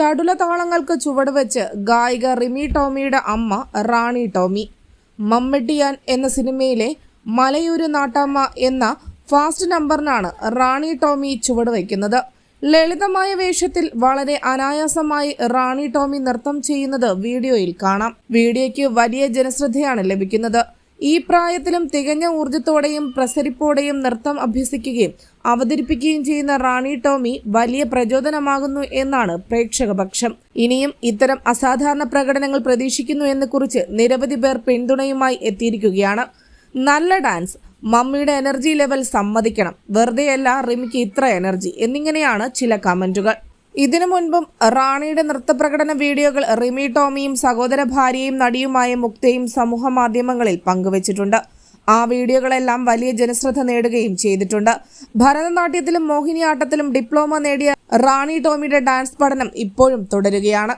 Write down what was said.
ചടുല താളങ്ങൾക്ക് ചുവട് വെച്ച് ഗായിക റിമി ടോമിയുടെ അമ്മ റാണി ടോമി. മമ്മട്ടിയാൻ എന്ന സിനിമയിലെ മലയൂര് നാട്ടമ്മ എന്ന ഫാസ്റ്റ് നമ്പറിനാണ് റാണി ടോമി ചുവട് വയ്ക്കുന്നത്. ലളിതമായ വേഷത്തിൽ വളരെ അനായാസമായി റാണി ടോമി നൃത്തം ചെയ്യുന്നത് വീഡിയോയിൽ കാണാം. വീഡിയോയ്ക്ക് വലിയ ജനശ്രദ്ധയാണ് ലഭിക്കുന്നത്. ഈ പ്രായത്തിലും തികഞ്ഞ ഊർജത്തോടെയും പ്രസരിപ്പോടെയും നൃത്തം അഭ്യസിക്കുകയും അവതരിപ്പിക്കുകയും ചെയ്യുന്ന റാണി ടോമി വലിയ പ്രചോദനമാകുന്നു എന്നാണ് പ്രേക്ഷകപക്ഷം. ഇനിയും ഇത്തരം അസാധാരണ പ്രകടനങ്ങൾ പ്രതീക്ഷിക്കുന്നു എന്ന് കുറിച്ച് നിരവധി പേർ പിന്തുണയുമായി എത്തിയിരിക്കുകയാണ്. നല്ല ഡാൻസ് മമ്മിയുടെ എനർജി ലെവൽ സമ്മതിക്കണം വെറുതെയല്ല റിമിക്ക് ഇത്ര എനർജി എന്നിങ്ങനെയാണ് ചില കമന്റുകൾ. ഇതിനു മുൻപും റാണിയുടെ നൃത്തപ്രകടന വീഡിയോകൾ റിമി ടോമിയും സഹോദര ഭാര്യയും നടിയുമായ മുക്തയും സമൂഹ മാധ്യമങ്ങളിൽ പങ്കുവച്ചിട്ടുണ്ട്. ആ വീഡിയോകളെല്ലാം വലിയ ജനശ്രദ്ധ നേടുകയും ചെയ്തിട്ടുണ്ട്. ഭരതനാട്യത്തിലും മോഹിനിയാട്ടത്തിലും ഡിപ്ലോമ നേടിയ റാണി ടോമിയുടെ ഡാൻസ് പഠനം ഇപ്പോഴും തുടരുകയാണ്.